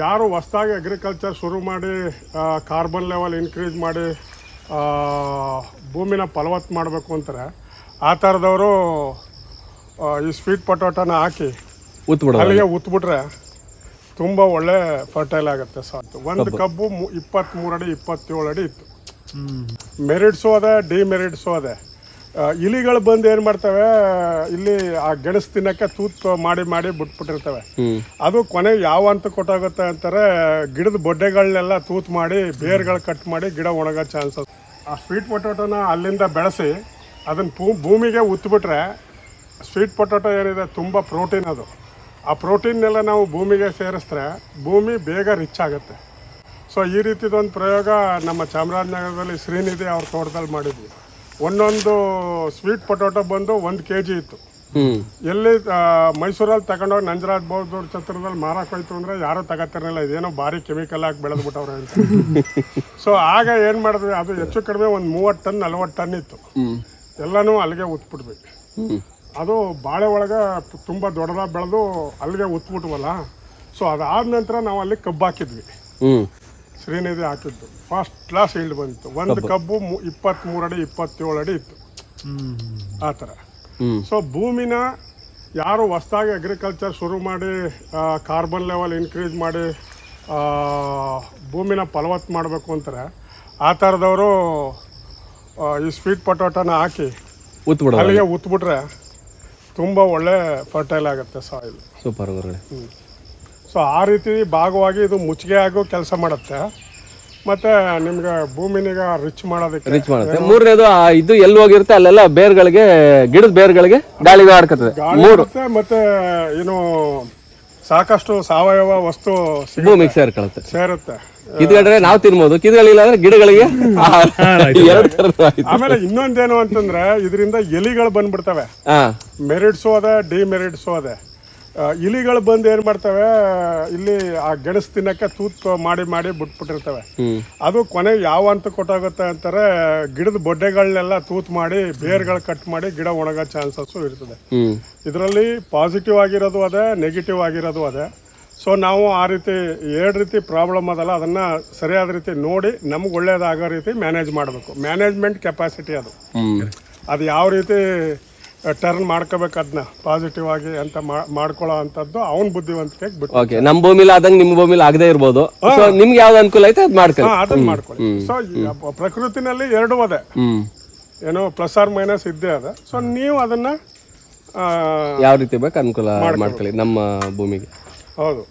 ಯಾರು ಹೊಸ್ದಾಗಿ ಅಗ್ರಿಕಲ್ಚರ್ ಶುರು ಮಾಡಿ ಕಾರ್ಬನ್ ಲೆವೆಲ್ ಇನ್ಕ್ರೀಸ್ ಮಾಡಿ ಭೂಮಿನ ಫಲವತ್ತು ಮಾಡಬೇಕು ಅಂತಾರೆ. ಆ ಥರದವರು ಈ ಸ್ವೀಟ್ ಪಟೋಟನ ಹಾಕಿ ಅಲ್ಲಿಗೆ ಉತ್ಬಿಟ್ರೆ ತುಂಬ ಒಳ್ಳೆ ಫರ್ಟೈಲ್ ಆಗುತ್ತೆ ಸಾಕು ಒಂದು ಕಬ್ಬು ಇಪ್ಪತ್ತ್ಮೂರು ಅಡಿ ಇಪ್ಪತ್ತೇಳು ಅಡಿ ಇತ್ತು ಮೆರಿಟ್ಸು ಅದೇ ಡಿಮೆರಿಟ್ಸು ಅದೇ. ಇಲಿಗಳು ಬಂದು ಏನು ಮಾಡ್ತವೆ ಇಲ್ಲಿ ಆ ಗೆಣಸು ತಿನ್ನಕ್ಕೆ ತೂತ್ ಮಾಡಿ ಮಾಡಿ ಬಿಟ್ಬಿಟ್ಟಿರ್ತವೆ. ಅದು ಕೊನೆಗೆ ಯಾವ ಅಂತ ಕೊಟ್ಟೋಗುತ್ತೆ ಅಂತಾರೆ ಗಿಡದ ಬೊಡ್ಡೆಗಳನ್ನೆಲ್ಲ ತೂತ್ ಮಾಡಿ ಬೇರ್ಗಳು ಕಟ್ ಮಾಡಿ ಗಿಡ ಒಣಗೋ ಚಾನ್ಸಸ್ ಆ ಸ್ವೀಟ್ ಪೊಟೊಟೋನ ಅಲ್ಲಿಂದ ಬೆಳೆಸಿ ಅದನ್ನು ಭೂ ಭೂಮಿಗೆ ಉತ್ಬಿಟ್ರೆ ಸ್ವೀಟ್ ಪೊಟೊಟೊ ಏನಿದೆ ತುಂಬ ಪ್ರೋಟೀನ್ ಅದು. ಆ ಪ್ರೋಟೀನ್ನೆಲ್ಲ ನಾವು ಭೂಮಿಗೆ ಸೇರಿಸಿದ್ರೆ ಭೂಮಿ ಬೇಗ ರಿಚ್ ಆಗುತ್ತೆ. ಸೊ ಈ ರೀತಿದೊಂದು ಪ್ರಯೋಗ ನಮ್ಮ ಚಾಮರಾಜನಗರದಲ್ಲಿ ಶ್ರೀನಿಧಿ ಅವ್ರ ತೋಟದಲ್ಲಿ ಮಾಡಿದ್ವಿ. ಒಂದೊಂದು ಸ್ವೀಟ್ ಪೊಟೊಟೊ ಬಂದು ಒಂದು ಕೆ ಜಿ ಇತ್ತು ಎಲ್ಲಿ ಮೈಸೂರಲ್ಲಿ ತಗೊಂಡೋಗಿ ನಂಜರಾಜ್ ದೊಡ್ಡ ಛತ್ರದಲ್ಲಿ ಮಾರಕ್ ಹೋಯ್ತು ಅಂದ್ರೆ ಯಾರೂ ತಗೋತಿರಲಿಲ್ಲ. ಇದೇನೋ ಭಾರಿ ಕೆಮಿಕಲ್ ಹಾಕಿ ಬೆಳೆದ್ಬಿಟ್ಟವ್ರೆ ಅಂತ. ಸೊ ಆಗ ಏನು ಮಾಡಿದ್ವಿ ಅದು ಹೆಚ್ಚು ಕಡಿಮೆ ಒಂದು ಮೂವತ್ತು ಟನ್ ನಲ್ವತ್ತು ಟನ್ ಇತ್ತು. ಎಲ್ಲಾನು ಅಲ್ಲಿಗೆ ಉತ್ಬಿಟ್ವಿ. ಅದು ಬಾಳೆ ಒಳಗೆ ತುಂಬ ದೊಡ್ಡದಾಗ ಬೆಳೆದು ಅಲ್ಲಿಗೆ ಉತ್ಬಿಟ್ವಲ್ಲ. ಸೊ ಅದಾದ ನಂತರ ನಾವು ಅಲ್ಲಿ ಕಬ್ಬು ಹಾಕಿದ್ವಿ ಶ್ರೀನಿಧಿ ಹಾಕಿದ್ದು. ಫಸ್ಟ್ ಕ್ಲಾಸ್ ಈಲ್ಡ್ ಬಂತು. ಒಂದು ಕಬ್ಬು. ಇಪ್ಪತ್ತ್ಮೂರು ಅಡಿ ಇಪ್ಪತ್ತೇಳು ಅಡಿ ಇತ್ತು. ಆ ಥರ. ಸೊ ಭೂಮಿನ ಯಾರು ಹೊಸ್ದಾಗಿ ಅಗ್ರಿಕಲ್ಚರ್ ಶುರು ಮಾಡಿ ಕಾರ್ಬನ್ ಲೆವೆಲ್ ಇನ್ಕ್ರೀಸ್ ಮಾಡಿ ಭೂಮಿನ ಫಲವತ್ತು ಮಾಡಬೇಕು ಅಂತಾರೆ ಆ ಥರದವರು ಈ ಸ್ವೀಟ್ ಪೊಟೊಟೋನ ಹಾಕಿ ಅಲ್ಲಿಗೆ ಉತ್ಬಿಟ್ರೆ ತುಂಬ ಒಳ್ಳೆ ಫರ್ಟೈಲ್ ಆಗುತ್ತೆ ಸಾಯಿಲ್ ಸೂಪರ್ ಗುರುಗಳೇ. ಸೊ ಆ ರೀತಿ ಭಾಗವಾಗಿ ಇದು ಮುಚ್ಚಿಗೆ ಆಗೋ ಕೆಲಸ ಮಾಡುತ್ತೆ. ಮತ್ತೆ ನಿಮ್ಗೆ ಭೂಮಿನಿಗ ರಿಚ್ ಮಾಡೋದಕ್ಕೆ ರಿಚ್ ಮಾಡುತ್ತೆ. ಮೂರನೇದು ಆ ಇದು ಎಲ್ಲಿ ಹೋಗಿರುತ್ತೆ ಅಲ್ಲೆಲ್ಲ ಬೇರ್ಗಳಿಗೆ ಗಿಡದ ಬೇರ್ಗಳಿಗೆ ಗಾಳಿಗೆ ಆಡ್ಕತ್ತದೆ ಗಾಳಿ ಇರುತ್ತೆ ಮತ್ತೆ ಏನು ಸಾಕಷ್ಟು ಸಾವಯವ ವಸ್ತು ಸಿಗ- ಭೂಮಿಗೆ ಸೇರ್ಕೊಳುತ್ತೆ. ಸೇರುತ್ತೆ. ಕಿದ್ಗಡ್ರೆ ನಾವು ತಿನ್ಬೋದು. ಕಿದ್ಗಳಿಲ್ಲ ಅಂದ್ರೆ ಗಿಡಗಳಿಗೆ ಎರಡು ಥರದ್ದು ಆಯ್ತು. ಆಮೇಲೆ ಇನ್ನೊಂದೇನು ಅಂತಂದ್ರೆ ಇದರಿಂದ ಎಲಿಗಳು ಬಂದ್ಬಿಡ್ತವೆ. ಹಾ ಮೆರಿಟ್ಸು ಅದೇ ಡಿಮೆರಿಟ್ಸು ಅದೇ ಇಲಿಗಳು ಬಂದು ಏನು ಮಾಡ್ತವೆ ಇಲ್ಲಿ ಆ ಗೆಣಸು ತಿನ್ನಕ್ಕೆ ತೂತ್ ಮಾಡಿ ಮಾಡಿ ಬಿಟ್ಬಿಟ್ಟಿರ್ತವೆ. ಅದು ಕೊನೆಗೆ ಯಾವ ಅಂತ ಕೊಟ್ಟಾಗುತ್ತೆ ಅಂತಾರೆ ಗಿಡದ ಬೊಡ್ಡೆಗಳನ್ನೆಲ್ಲ ತೂತ್ ಮಾಡಿ ಬೇರ್ಗಳು ಕಟ್ ಮಾಡಿ ಗಿಡ ಒಣಗೋ ಚಾನ್ಸಸ್ಸು ಇರ್ತದೆ. ಇದರಲ್ಲಿ ಪಾಸಿಟಿವ್ ಆಗಿರೋದು ಅದೇ ನೆಗೆಟಿವ್ ಆಗಿರೋದು ಅದೇ. ಸೊ ನಾವು ಆ ರೀತಿ ಎರಡು ರೀತಿ ಪ್ರಾಬ್ಲಮ್ ಅದಲ್ಲ ಅದನ್ನು ಸರಿಯಾದ ರೀತಿ ನೋಡಿ ನಮ್ಗೆ ಒಳ್ಳೇದಾಗೋ ರೀತಿ ಮ್ಯಾನೇಜ್ ಮಾಡಬೇಕು. ಮ್ಯಾನೇಜ್ಮೆಂಟ್ ಕೆಪಾಸಿಟಿ ಅದು. ಅದು ಯಾವ ರೀತಿ ಟರ್ನ್ ಮಾಡ್ಕೋಬೇಕು ಅದನ್ನ ಪಾಸಿಟಿವ್ ಆಗಿ ಅಂತ ಮಾಡ್ಕೊಳ್ಳೋ ಅಂತದ್ದು ಅವನ ಬುದ್ಧಿವಂತಿಕೆ ಬಿಟ್ಟು ಓಕೆ ನಮ್ ಭೂಮಿಲಿ ಆದಂಗೆ ನಿಮ್ ಭೂಮಿಲಿ ಆಗದೆ ಇರ್ಬೋದು. ಸೊ ನಿಮ್ಗೆ ಯಾವ್ದು ಅನುಕೂಲ ಐತೆ ಅದ್ ಮಾಡ್ಕೊಳ್ಳಿ. ಅದನ್ನ ಮಾಡ್ಕೊಳ್ಳಿ. ಸೊ ಪ್ರಕೃತಿನಲ್ಲಿ ಎರಡು ಅದೇ ಏನೋ ಪ್ಲಸ್ ಆರ್ ಮೈನಸ್ ಇದ್ದೇ ಅದ. ಸೊ ನೀವು ಅದನ್ನ ಯಾವ ರೀತಿ ಬೇಕು ಅನುಕೂಲ ಮಾಡ್ಕೊಳ್ಳಿ ನಮ್ಮ ಭೂಮಿಗೆ. ಹೌದು.